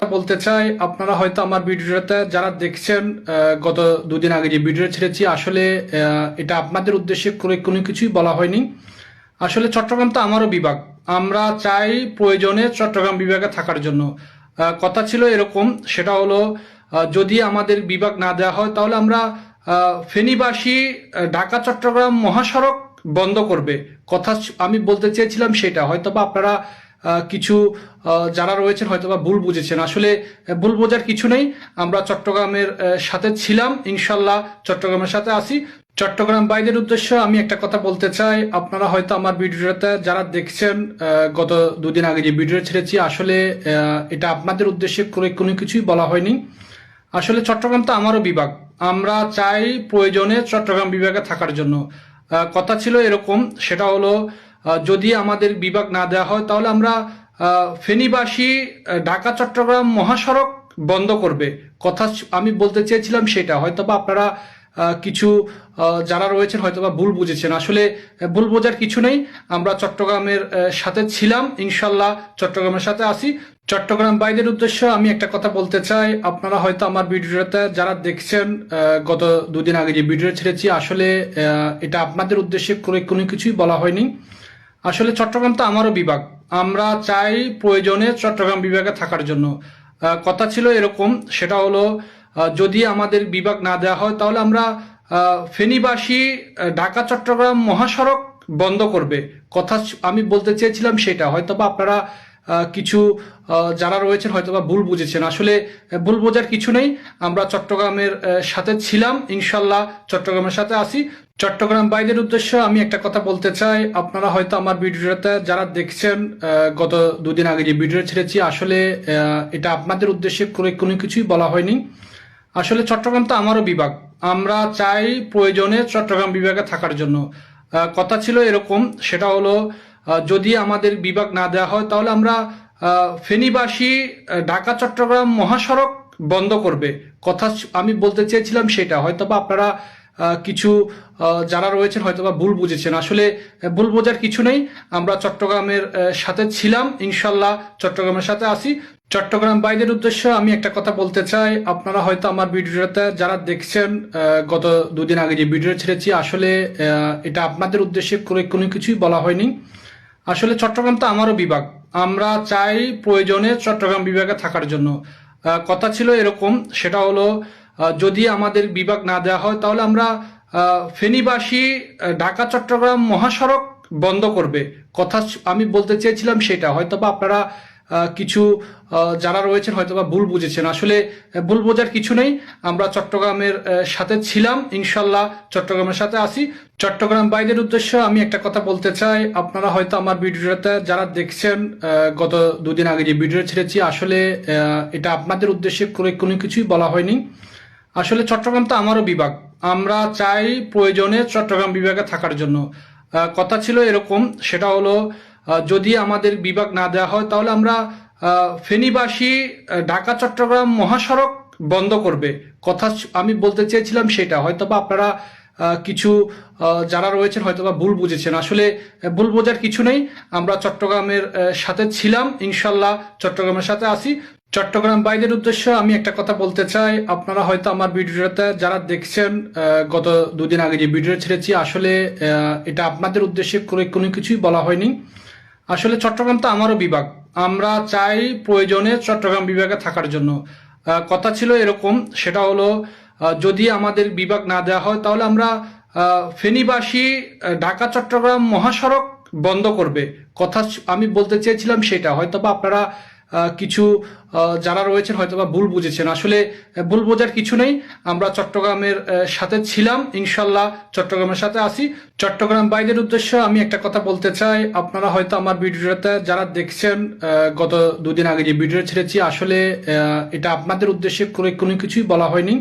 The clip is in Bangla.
কথা বলতে চাই আপনারা হয়তো আমার ভিডিওটা যারা দেখছেন গত দুদিন আগে যে ভিডিও ছেড়েছি আসলে এটা আপনাদের উদ্দেশ্যে কোনো কিছুই বলা হয়নি। আসলে চট্টগ্রাম তো আমারও বিভাগ। আমরা চাই প্রয়োজনে চট্টগ্রাম বিভাগে থাকার জন্য। কথা ছিল এরকম সেটা হলো যদি আমাদের বিভাগ না দেওয়া হয় তাহলে আমরা ফেনীবাসী ঢাকা চট্টগ্রাম মহাসড়ক বন্ধ করবে। কথা আমি বলতে চেয়েছিলাম সেটা। হয়তোবা আপনারা আহ, কিছু যারা রয়েছেন হয়তো বা ভুল বুঝেছেন। আসলে ভুল বোঝার কিছু নেই। আমরা চট্টগ্রামের সাথে ছিলাম। ইনশাল্লাহ চট্টগ্রামের সাথে আসি চট্টগ্রাম বাইদের উদ্দেশ্যে আমি একটা কথা বলতে চাই। আপনারা হয়তো আমার ভিডিওটা যারা দেখছেন গত দুদিন আগে যে ভিডিও ছেড়েছি, আসলে এটা আপনাদের উদ্দেশ্যে করে কোনো কিছুই বলা হয়নি। আসলে চট্টগ্রাম তো আমারও বিভাগ। আমরা চাই প্রয়োজনে চট্টগ্রাম বিভাগে থাকার জন্য। কথা ছিল এরকম। সেটা হলো যদি আমাদের বিভাগ না দেওয়া হয়, তাহলে আমরা ফেনীবাসী ঢাকা, চট্টগ্রাম মহাসড়ক বন্ধ করবে। কথা আমি বলতে চেয়েছিলাম সেটা। হয়তোবা আপনারা কিছু যারা রয়েছেন হয়তোবা ভুল বুঝেছেন। আসলে ভুল বোঝার কিছু নেই। আমরা চট্টগ্রামের সাথে ছিলাম। ইনশাল্লাহ চট্টগ্রামের সাথে আসি চট্টগ্রাম বাইদের উদ্দেশ্যে আমি একটা কথা বলতে চাই। আপনারা হয়তো আমার ভিডিওটা যারা দেখছেন গত দুদিন আগে যে ভিডিও ছেড়েছি, আসলে এটা আপনাদের উদ্দেশ্যে কোনো কিছুই বলা হয়নি। আসলে চট্টগ্রাম তো আমারও বিভাগ। আমরা চাই প্রয়োজনে চট্টগ্রাম বিভাগে থাকার জন্য। কথা ছিল এরকম, সেটা হলো যদি আমাদের বিভাগ না দেওয়া হয়, তাহলে আমরা ফেনীবাসী ঢাকা, চট্টগ্রাম মহাসড়ক বন্ধ করবে। কথা আমি বলতে চেয়েছিলাম সেটা। হয়তো বা আপনারা কিছু যারা রয়েছেন হয়তো বা ভুল বুঝেছেন। আসলে ভুল বোঝার কিছু নেই। আমরা চট্টগ্রামের সাথে ছিলাম। ইনশাল্লাহ চট্টগ্রামের সাথে আসি চট্টগ্রাম বাইদের উদ্দেশ্যে আমি একটা কথা বলতে চাই। আপনারা হয়তো আমার ভিডিওটা যারা দেখছেন গত দুদিন আগে যে ভিডিও ছেড়েছি, আসলে এটা আপনাদের উদ্দেশ্যে কোনো কিছুই বলা হয়নি। আসলে চট্টগ্রাম তো আমারও বিভাগ। আমরা চাই প্রয়োজনে চট্টগ্রাম বিভাগে থাকার জন্য। কথা ছিল এরকম। সেটা হলো যদি আমাদের বিভাগ না দেওয়া হয়, তাহলে আমরা ফেনীবাসী ঢাকা, চট্টগ্রাম মহাসড়ক বন্ধ করবে। কথা আমি বলতে চেয়েছিলাম সেটা। হয়তোবা আপনারা কিছু যারা রয়েছেন হয়তোবা ভুল বুঝেছেন। আসলে ভুল বোঝার কিছু নেই। আমরা চট্টগ্রামের সাথে ছিলাম। ইনশাল্লাহ চট্টগ্রামের সাথে আসি চট্টগ্রাম বাইদের উদ্দেশ্যে আমি একটা কথা বলতে চাই। আপনারা হয়তো আমার ভিডিওটা যারা দেখছেন গত দুদিন আগে যে ভিডিও ছেড়েছি, আসলে এটা আপনাদের উদ্দেশ্যে করে কোনো কিছুই বলা হয়নি। আসলে চট্টগ্রাম তো আমারও বিভাগ। আমরা চাই প্রয়োজনে চট্টগ্রাম বিভাগে থাকার জন্য। কথা ছিল এরকম, সেটা হলো যদি আমাদের বিভাগ না দেওয়া হয়, তাহলে আমরা ফেনীবাসী ঢাকা, চট্টগ্রাম মহাসড়ক বন্ধ করবে। কথা আমি বলতে চেয়েছিলাম সেটা। হয়তো বা আপনারা কিছু যারা রয়েছেন হয়তো বা ভুল বুঝেছেন। আসলে ভুল বোঝার কিছু নেই। আমরা চট্টগ্রামের সাথে ছিলাম। ইনশাল্লাহ চট্টগ্রামের সাথে আসি চট্টগ্রাম বাইদের উদ্দেশ্যে আমি একটা কথা বলতে চাই। আপনারা হয়তো আমার ভিডিওটা যারা দেখছেন গত দুদিন আগে যে ভিডিও ছেড়েছি, আসলে এটা আপনাদের উদ্দেশ্যে করে কোনো কিছুই বলা হয়নি। আসলে চট্টগ্রাম তো আমারও বিভাগ। আমরা চাই প্রয়োজনে চট্টগ্রাম বিভাগে থাকার জন্য। কথা ছিল এরকম। সেটা হলো যদি আমাদের বিভাগ না দেওয়া হয়, তাহলে আমরা ফেনীবাসী ঢাকা, চট্টগ্রাম মহাসড়ক বন্ধ করবে। কথা আমি বলতে চেয়েছিলাম সেটা। হয়তোবা আপনারা কিছু যারা রয়েছেন হয়তোবা ভুল বুঝেছেন। আসলে ভুল বোঝার কিছু নেই। আমরা চট্টগ্রামের সাথে ছিলাম। ইনশাল্লাহ চট্টগ্রামের সাথে আসি চট্টগ্রাম বাইদের উদ্দেশ্যে আমি একটা কথা বলতে চাই। আপনারা হয়তো আমার ভিডিওটা যারা দেখছেন গত দুদিন আগে যে ভিডিও ছেড়েছি, আসলে এটা আপনাদের উদ্দেশ্যে করে কোনো কিছুই বলা হয়নি। আসলে চট্টগ্রাম তো আমারও বিভাগ। আমরা চাই প্রয়োজনে চট্টগ্রাম বিভাগে থাকার জন্য। কথা ছিল এরকম, সেটা হলো যদি আমাদের বিভাগ না দেওয়া হয়, তাহলে আমরা ফেনীবাসী ঢাকা, চট্টগ্রাম মহাসড়ক বন্ধ করবে। কথা আমি বলতে চেয়েছিলাম সেটা হয়তো বা আপনারা কিছু যারা রয়েছেন হয়তো বা ভুল বুঝেছেন। আসলে ভুল বোঝার কিছু নেই। আমরা চট্টগ্রামের সাথে ছিলাম। ইনশাল্লাহ চট্টগ্রামের সাথে আসি চট্টগ্রাম বাইদের উদ্দেশ্যে আমি একটা কথা বলতে চাই। আপনারা হয়তো আমার ভিডিওটা যারা দেখছেন গত দুদিন আগে যে ভিডিও ছেড়েছি, আসলে এটা আপনাদের উদ্দেশ্যে কোনো কিছুই বলা হয়নি।